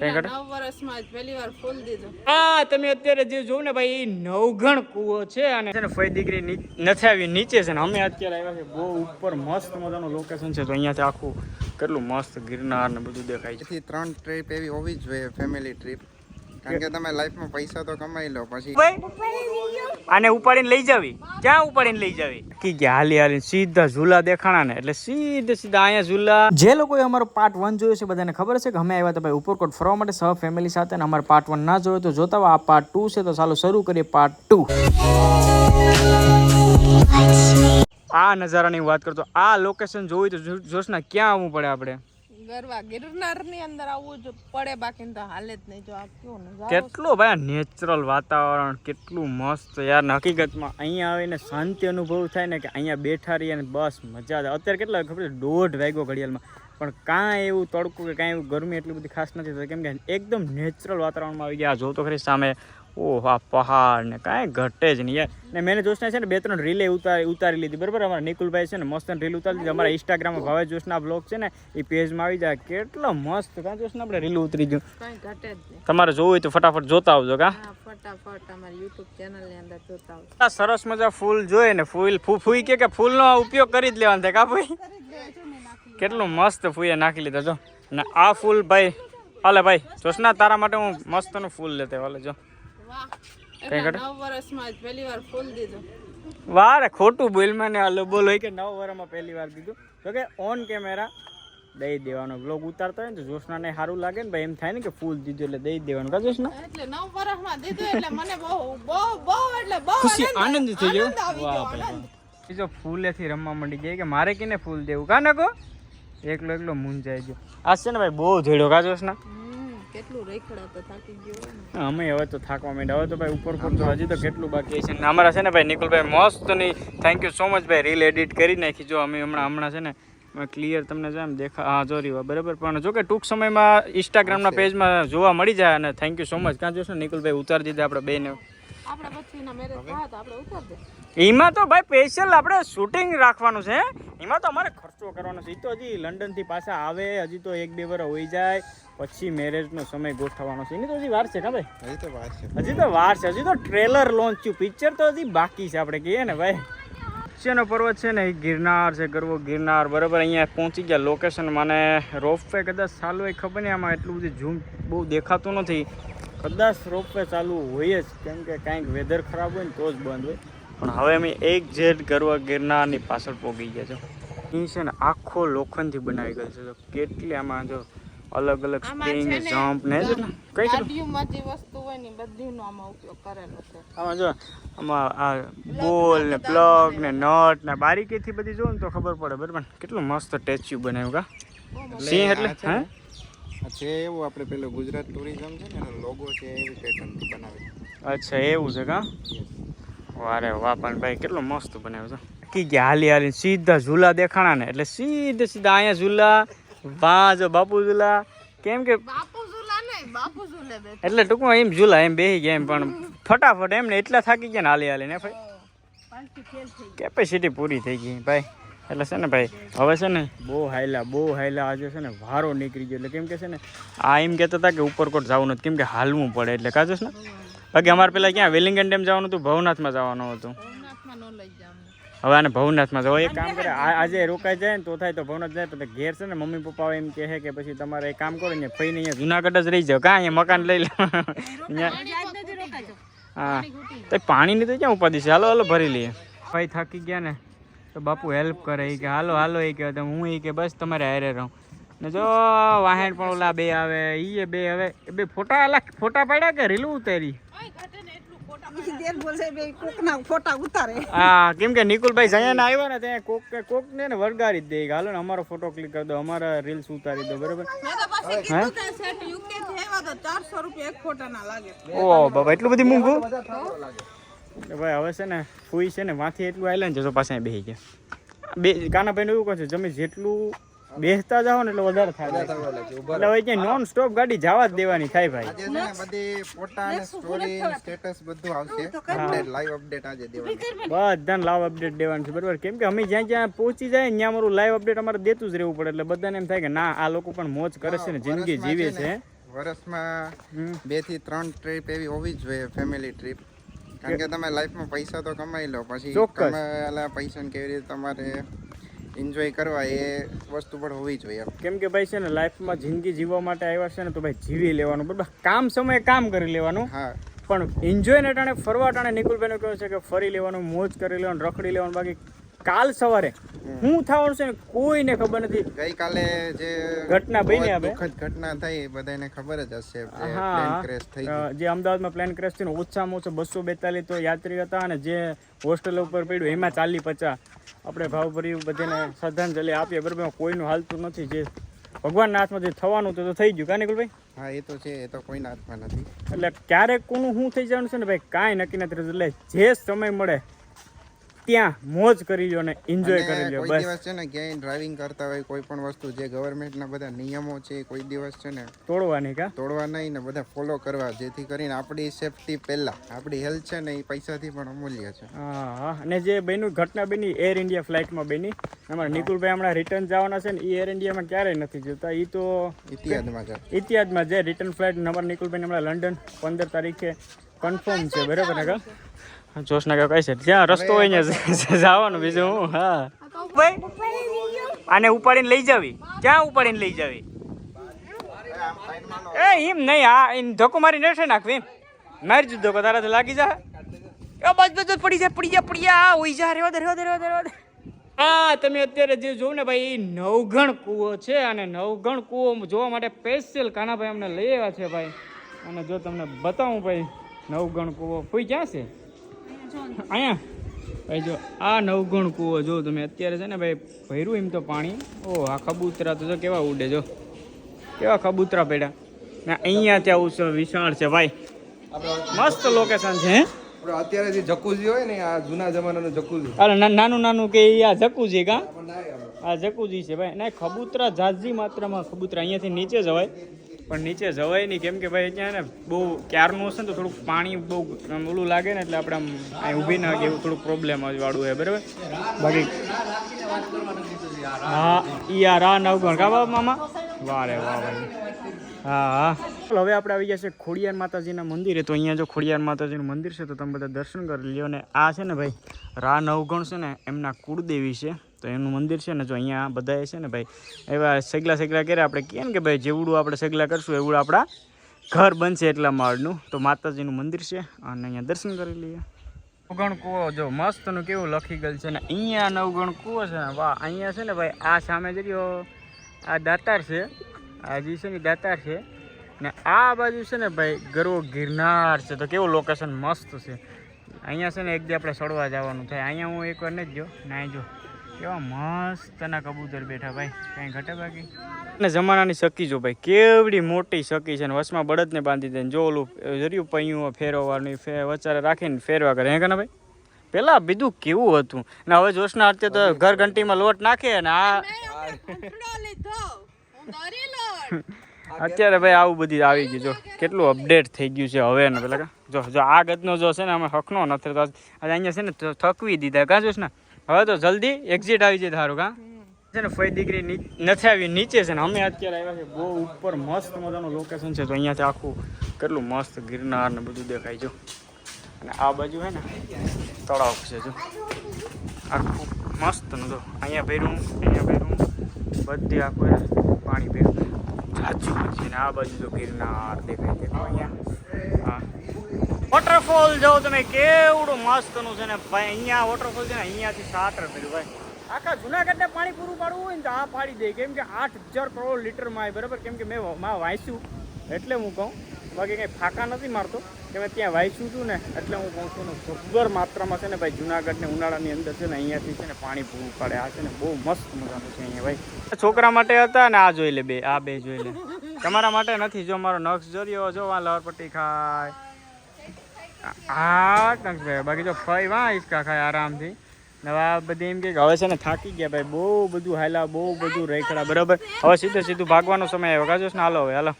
કઈ ઘટે નવ વર્ષમાં જ પહેલી વાર ફૂલ દીધું. હા તમે અત્યારે જે જોવ ને ભાઈ એ નવગણ કૂવો છે અને છે ને ફઈ દીકરી નથી આવી નીચે છે ને અમે અત્યારે આવ્યા છે બહુ ઉપર મસ્ત મજાનું લોકેશન છે. તો અહીંયાથી આખું કેટલું મસ્ત ગિરનાર ને બધું દેખાય છે. ત્રણ ટ્રીપ એવી હોવી જ જોઈએ ફેમિલી ટ્રીપ કારણ કે તમે લાઈફમાં પૈસા તો કમાઈ લો પછી અને આને ઉપાડીને લઈ જાવી. ક્યાં ઉપાડીને લઈ જાવી? કી ગયા હાલી હાલી સીધા ઝૂલા દેખાણા ને એટલે સીધે સીધા અહીંયા ઝૂલા. જે લોકોએ અમારો પાર્ટ વન જોયો છે બધાને ખબર છે કે અમે આવ્યા હતા ભાઈ ઉપરકોટ ફરવા માટે સહ ફેમિલી સાથે અને અમારે પાર્ટ વન ના જોયો તો જોતા આ પાર્ટ ટુ છે તો ચાલો શરૂ કરીએ પાર્ટ ટુ આ નજારાની વાત કરતો આ લોકેશન જોવી તો જોશના ક્યાં આવવું પડે આપણે? ગરવા ગિરનારની અંદર આવવું જ પડે બાકી તો હાલે જ નહીં. જો આ કેવું કેટલું ભાઈ નેચરલ વાતાવરણ, કેટલું મસ્ત યાર. હકીકતમાં અહીંયા આવીને શાંતિ અનુભવ થાય ને કે અહીંયા બેઠા રહીએ ને બસ મજા આવે. અત્યારે કેટલા ખબર દોઢ વાગ્યો ઘડિયાળમાં. પણ કાંઈ એવું તડકું કે કાંઈ એવું ગરમી એટલી બધી ખાસ નથી થતી. કેમ કે એકદમ નેચરલ વાતાવરણમાં આવી ગયા. જો તો ખરી સામે ઓહ આ પહાડ ને કાંઈ ઘટે જ નહીં યાર. ને મેં જોશના છે ને બે ત્રણ રીલે ઉતારી ઉતારી લીધી બરાબર? અમારા નિકુલભાઈ છે ને મસ્ત રીલ ઉતારી લીધી. અમારા ઇન્સ્ટાગ્રામમાં ભાવે જોશના બ્લોગ છે ને એ પેજમાં આવી જાય. કેટલો મસ્ત. કાં જોશને આપણે રીલ ઉતરી ગયું. ઘટે જ તમારે જોવું હોય તો ફટાફટ જોતા આવજો કા? ફટાફટ અમારી યુટ્યુબ ચેનલ અંદર જોતા આવો આ સરસ મજા ફૂલ જોઈએ ને ફૂલ ફૂઈ કે કે ફૂલનો ઉપયોગ કરી જ લેવાનો થાય કા ભાઈ? કેટલું મસ્ત ફૂઈએ નાખી લીધા જો. ને આ ફૂલ ભાઈ હાલે ભાઈ જોશના તારા માટે હું મસ્તનું ફૂલ લેતે હાલે જો. વાર ખોટું બોલ મને બોલ કે નવ વર્ષમાં પહેલી વાર દીધું. તો કે ઓન કેમેરા દઈ દેવાનો. બ્લોગ ઉતારતો હોય ને તો જોશનાને સારું લાગે ને ભાઈ એમ થાય ને કે ફૂલ દીધું એટલે દઈ દેવાનું. કા જોશના? એટલે નવ વર્ષમાં દીધું એટલે મને બહુ બહુ બહુ એટલે બહુ ખુશી આનંદ થઈ ગયો. વાહ. બીજો ફૂલેથી રમવા માંડી જાય કે મારે કેને ફૂલ દેવું? કા નકો એકલો એકલો મૂંઝાઈ ગયો. આ છે ને ભાઈ બહુ જોડ્યો કા જોશના? કેટલું રેખડા તો થાકી ગયો અમે હવે તો થાકવા માંડ્યા. હવે તો ભાઈ ઉપર પર તો હજી તો કેટલું બાકી છે ને અમારા છે ને ભાઈ નિકુલભાઈ મસ્ત નહીં થેન્ક યુ સો મચ ભાઈ રીલ એડિટ કરી નાખી. જો અમે હમણાં હમણાં છે ને ક્લિયર તમને જેમ દેખા હા જો રહ્યું બરાબર. પણ જો કે ટૂંક સમયમાં ઇન્સ્ટાગ્રામના પેજમાં જોવા મળી જાય અને થેન્ક યુ સો મચ કાં જોશો નિકુલભાઈ ઉતારી દીધા આપણે બેને આપણે પછી મેરેજ થયા તો આપણે ઉતાર દે. એમાં તો ભાઈ સ્પેશિયલ આપણે શૂટિંગ રાખવાનું છે એમાં તો અમારે ખર્ચો કરવાનો છે. એ તો હજી લંડનથી પાછા આવે હજી તો એક બે વાર હોઈ જાય પછી મેરેજનો સમય ગોઠવવાનો છે. એની તો હજી વાર છે ને ભાઈ? હજી તો વાર છે. હજી તો વાર છે. હજી તો ટ્રેલર લોન્ચ થયું. પિક્ચર તો હજી બાકી છે આપણે કહીએ ને ભાઈ. વચ્ચેનો પર્વત છે ને? એ ગિરનાર છે ગરવો ગિરનાર. બરાબર અહીંયા પહોંચી ગયા લોકેશન મને રોપવે કદાચ ચાલુ હોય ખબર નહીં આમાં એટલું બધું ઝૂમ બહુ દેખાતું નથી. કદાચ રોપવે ચાલુ હોય જ. કેમ કે કાંઈક વેધર ખરાબ હોય ને તો જ બંધ હોય. પણ હવે અમે એક જેટ ગરવા ગિરનારની પાછળ પહોંચી ગયા છો. અહીં છે ને આખો લોખંડથી બનાવી ગયો છે. તો કેટલી આમાં જો અલગ અલગ સ્પ્રિંગ જમ્પ ને છે ને કઈ છે? ગાડીઓમાં જે વસ્તુ હોય ને બધીનો આમાં ઉપયોગ કરેલો છે. આમાં જો આમાં આ બોલ ને પ્લગ ને નટ ને બારીકીથી બધી જો ને તો ખબર પડે બરાબર. કેટલું મસ્ત સ્ટેચ્યુ બનાવ્યું કા. સિંહ એટલે હે? છે એવું આપણે પેલું ગુજરાત ટુરિઝમ છે ને લોગો છે એવી પેટર્ન બનાવેલી. અચ્છા એવું છે કા? વારે વાહ પણ ભાઈ કેટલું મસ્ત બનાવ્યું છે. કી ગયા હાલી હાલી સીધા ઝૂલા દેખાણા ને એટલે સીધે સીધા અહીંયા ઝૂલા વાહ જો બાપુ ઝૂલા. કેમ કે બાપુ ઝૂલા નહીં બાપુ ઝૂલે બે એટલે ટૂંકમાં એમ ઝૂલા એમ બેસી ગયા એમ પણ ફટાફટ એમ ને એટલા થાકી ગયા ને હાલી હાલી ને ભાઈ. કેપેસિટી પૂરી થઈ ગઈ ભાઈ. એટલે છે ને ભાઈ હવે છે ને બહુ હાયલા બહુ હાયલા આજે છે ને વારો નીકળી ગયો. એટલે કેમ કે છે ને આ એમ કહેતા હતા કે ઉપરકોટ જવું નથી કેમ કે હાલવું પડે. એટલે કાજસ ને બાકી અમારે પેલા ક્યાં વેલિંગન ડેમ જવાનું હતું ભવનાથમાં જવાનું હતું. ન જાવ હવે આને ભવનાથમાં જવું એક કામ કરે આજે રોકાઈ જાય ને તો થાય તો ભવનાથ જાય તો ઘેર છે ને મમ્મી પપ્પા એમ કહે કે પછી તમારે એક કામ કરો ને ફઈને અહીંયા જુનાગઢ જ રહી જાઓ. કાં અહીંયા મકાન લઈ લો? હા. તો પાણીની તો ક્યાં ઉપાધિ છે? હાલો હાલો ભરી લઈએ. ભાઈ થાકી ગયા ને તો બાપુ હેલ્પ કરે. એ કે હાલો હાલો એ કે હું એ કે બસ તમારે હારે રહું. ને જો વાહેણ પણ ઓલા બે આવે ઈ બે હવે એ બે ફોટા અલા ફોટા પાડ્યા કે રીલું ઉતારી? હા કેમ કે નિકુલભાઈ જયાને આવ્યા ને ત્યાં કોક કે કોક ને વળગારી જ દે. હાલો ને અમારો ફોટો ક્લિક કરી દો અમારા રીલ્સ ઉતારી દો બરાબર? મેં તો પછી કીધું કે સેટ યુકે થી આવ્યા તો ચારસો રૂપિયા એક ફોટા ના લાગે. ઓ બાબા એટલું બધું મૂંઘું ભાઈ હવે છે ને ફૂઈ છે ને માથી એટલું આયલા ને જશો પાસે બે બેસી ગયા. બે કાનાભાઈ એવું કહે છે જમી જેટલું બેસતા જાઓ ને એટલે વધારે થાય. એટલે હવે ક્યાંય નોન સ્ટોપ ગાડી જવા જ દેવાની થાય ભાઈ. બધી ફોટા અને સ્ટોરી સ્ટેટસ બધું આવશે. લાઈવ અપડેટ આજે દેવાની. બધાને લાઈવ અપડેટ દેવાનું છે બરાબર? કેમ કે અમે જ્યાં જ્યાં પહોંચી જાય ત્યાં અમારું લાઈવ અપડેટ અમારે દેતું જ રહેવું પડે. એટલે બધાને એમ થાય કે ના આ લોકો પણ મોજ કરે છે ને જિંદગી જીવે છે વર્ષમાં હમ. બેથી ત્રણ ટ્રીપ એવી હોવી જ જોઈએ ફેમિલી ટ્રીપ કારણ કે તમે લાઈફમાં પૈસા તો કમાઈ લો પછી ચોક્કસ. કમાયેલા પૈસાને કેવી રીતે તમારે એન્જોય કરવા એ વસ્તુ પણ હોવી જોઈએ કેમ કે ભાઈ છે ને લાઈફમાં જિંદગી જીવવા માટે આવ્યા છે ને તો ભાઈ જીવી લેવાનું. બરાબર કામ સમયે કામ કરી લેવાનું. હા. પણ એન્જોય ને ટાણે ફરવા ટાણે નિકુલભાઈનું કહ્યું છે કે ફરી લેવાનું મોજ કરી લેવાનું રખડી લેવાનું બાકી કાલ સવારે શું થવાનું છે કોઈને ખબર નથી. ગઈકાલે જે ઘટના બની આપણે. દુઃખદ ઘટના થઈ બધાને ખબર જ હશે. પ્લેન ક્રેશ થઈ જે અમદાવાદમાં પ્લેન ક્રેશ થયું ઓછામાં ઓછા બસો બેતાલીસ તો યાત્રી હતા અને જે હોસ્ટેલ ઉપર પડ્યું એમાં ચાલી પચાસ. આપણે ભાવભરી બધાને શ્રદ્ધાંજલિ આપીએ બરાબર? કોઈનું હાલતું નથી. જે ભગવાનના હાથમાં જે થવાનું તો થઈ ગયું. કા નિકુલભાઈ? હા એ તો છે એ તો કોઈના હાથમાં નથી. એટલે ક્યારેક કોનું શું થઈ જવાનું છે ને ભાઈ કાંઈ નક્કી નથી એટલે જે સમય મળે ત્યાં મોજ કરી લો ને એન્જોય કરી અને લો કોઈ બસ. દિવસ છે ને ક્યાંય ડ્રાઇવિંગ કરતા હોય કોઈ પણ વસ્તુ જે ગવર્મેન્ટના બધા નિયમો છે કોઈ દિવસ છે ને તોડવાની કા? તોડવા નહીં ને બધા ફોલો કરવા જેથી કરીને આપણી સેફટી પહેલા આપણી હેલ્થ છે ને એ પૈસાથી પણ અમૂલ્ય છે. હા હા. અને જે બન્યું ઘટના બની એર ઇન્ડિયા ફ્લાઇટમાં બની. અમારા નિકુલભાઈ હમણાં રિટર્ન જવાના છે ને એ એર ઇન્ડિયામાં ક્યારેય નથી જતા. એ તો ઇતિહાસમાં છે ઇતિહાસમાં જે રિટર્ન ફ્લાઇટ અમારા નિકુલભાઈ હમણાં લંડન પંદર તારીખે કન્ફર્મ છે. બરાબર ને કા? જોશના કા કઈ છે જ્યાં રસ્તો હોય ને જવાનું બીજું હું હા. ભાઈ આને ઉપાડીને લઈ જાવી. ક્યાં ઉપાડીને લઈ જાવી? એ એમ નહીં આ એને ધક્કો મારી નથી નાખવી એમ મારી જ ધક્કો તારાથી લાગી જા. એ બસ બસ પડી જાય પડી જા પડી જા. હોય જા રેવા દે રેવા દે રેવા દે રેવા દે. હા તમે અત્યારે જે જોવો ને ભાઈ એ નવગણ કૂવો છે અને નવગણ કૂવો જોવા માટે સ્પેશિયલ કાનાભાઈ અમને લઈ આવ્યા છે ભાઈ. અને જો તમને બતાવું ભાઈ નવગણ કૂવો કોઈ ક્યાં છે? અહીંયા? ભાઈ જો આ નવગણ કૂવો જો તમે અત્યારે છે ને ભાઈ ભર્યું એમ તો પાણી. ઓ આ કબૂતરા તો જો કેવા ઉડે જો. કેવા કબૂતરા પડ્યા ને અહીંયા ત્યાં ઉસ- વિશાળ છે ભાઈ. મસ્ત લોકેશન છે અત્યારે જે જકુજી હોય ને આ જૂના જમાનાનું જકુઝી. અરે નાનું નાનું કે આ જકુજી કા? આ જકુજી છે ભાઈ. ના કબૂતરા ઝાઝી માત્રામાં કબૂતરા અહીંયાથી નીચે જવાય પણ નીચે જવાય નહીં. કેમ કે ભાઈ ત્યાં ને બહુ ક્યારનું હશે ને તો થોડુંક પાણી બહુ ઓલું લાગે ને એટલે આપણે આમ ઊભી ના એવું થોડુંક પ્રોબ્લેમ જ વાળું હોય બરાબર? બાકી હા, ઈ આ રા નવગણ કા બાબા મામા? વારે વાહ હા હા. ચાલો, હવે આપણે આવી ગયા છે ખોડિયાર માતાજીના મંદિરે. તો અહીંયા જો ખોડિયાર માતાજીનું મંદિર છે, તો તમે બધા દર્શન કરી લ્યો ને. આ છે ને ભાઈ રા નવગણ છે ને, એમના કુળદેવી છે. તો એનું મંદિર છે ને જો અહીંયા બધાએ છે ને ભાઈ, એવા સગલા સગલા કર્યા. આપણે કેમ કે ભાઈ, જેવડું આપણે સગલા કરશું, એવું આપણા ઘર બનશે એટલા માળનું. તો માતાજીનું મંદિર છે અને અહીંયા દર્શન કરી લઈએ. નવગણ કૂવો જો મસ્તનું કેવું લખી ગયેલ છે ને, અહીંયા નવગણ કૂવો છે ને, વાહ, અહીંયા છે ને ભાઈ, આ સામે જરીઓ આ દાતાર છે, આ જે છે ને દાતાર છે. ને આ બાજુ છે ને ભાઈ ગરવો ગિરનાર છે. તો કેવું લોકેશન મસ્ત છે. અહીંયા છે ને એક દી આપણે સડવા જવાનું થાય. અહીંયા હું એકવાર નથી ગયો, ને જો. કેવા મસ્તના કબૂતર બેઠા ભાઈ. કઈ ઘટે બાકી? ને જમાનાની સકી જો ભાઈ કેવડી મોટી સકી છે ને વચમાં બળદને બાંધી દે જો ઓલું જર્યું પૈયું ફેરવવાનું વચારે રાખીને ફેરવા કરે. હે કે ના ભાઈ? પેલા બીજું કેવું હતું? ને હવે જોશના અત્યારે તો ઘર ઘંટીમાં લોટ નાખે ને આ અત્યારે ભાઈ આવું બધી આવી ગયું જો. કેટલું અપડેટ થઈ ગયું છે હવે ને પેલા જો જો આ ગતનો જો છે ને અમે હકનો નથી તો આજે અહીંયા છે ને થકવી દીધા. કા જોશ ને હવે તો જલ્દી એક્ઝિટ આવી જાય ધારું કા છે ને ફઈ દીકરી નથી આવી નીચે છે ને અમે અત્યારે આવ્યા છે બહુ ઉપર મસ્ત મજાનું લોકેશન છે. તો અહીંયાથી આખું કેટલું મસ્ત ગિરનાર ને બધું દેખાય જો અને આ બાજુ હે ને તળાવ છે જો. આખું મસ્તનું જો અહીંયા ભેરું અહીંયા ભેરું બધી આખું પાણી ભેરું સાચું છે ને આ બાજુ જો ગિરનાર દેખાય છે. અહીંયા હા. વોટરફોલ જો તમે કેવડું મસ્તનું છે ને ભાઈ અહીંયા વોટરફોલ છે ને અહીંયાથી સાટર કર્યું ભાઈ. આખા જુનાગઢને પાણી પૂરું પાડવું હોય ને તો આ પાડી દે. કેમ કે આઠ હજાર કરોડ લીટરમાં આવે બરાબર? કેમ કે મેં માં વાંચ્યું એટલે હું કહું. બાકી કંઈ ફાંકા નથી મારતો કે મેં ત્યાં વાંચ્યું છું ને એટલે હું કહું છું ને જબ્બર માત્રામાં છે ને ભાઈ જુનાગઢને ઉનાળાની અંદર છે ને અહીંયાથી છે ને પાણી પૂરું પાડે. આ છે ને બહુ મસ્ત મજાનું છે અહીંયા ભાઈ. છોકરા માટે હતા ને આ જોઈ લે બે આ બે જોઈ લે. તમારા માટે નથી જો મારો નક્ષ જોર્યો જો આ લવરપટ્ટી ખાય. હા ભાઈ, બાકી જો ફઈ વાં હિંચકા ખાય આરામથી. નવા બધી એમ કે હવે છે ને થાકી ગયા ભાઈ, બહુ બધું હાલા બહુ બધું રેખડા, બરાબર? હવે સીધે સીધું ભાગવાનો સમય આવ્યો. કાજો ને હાલો હવે, હાલો.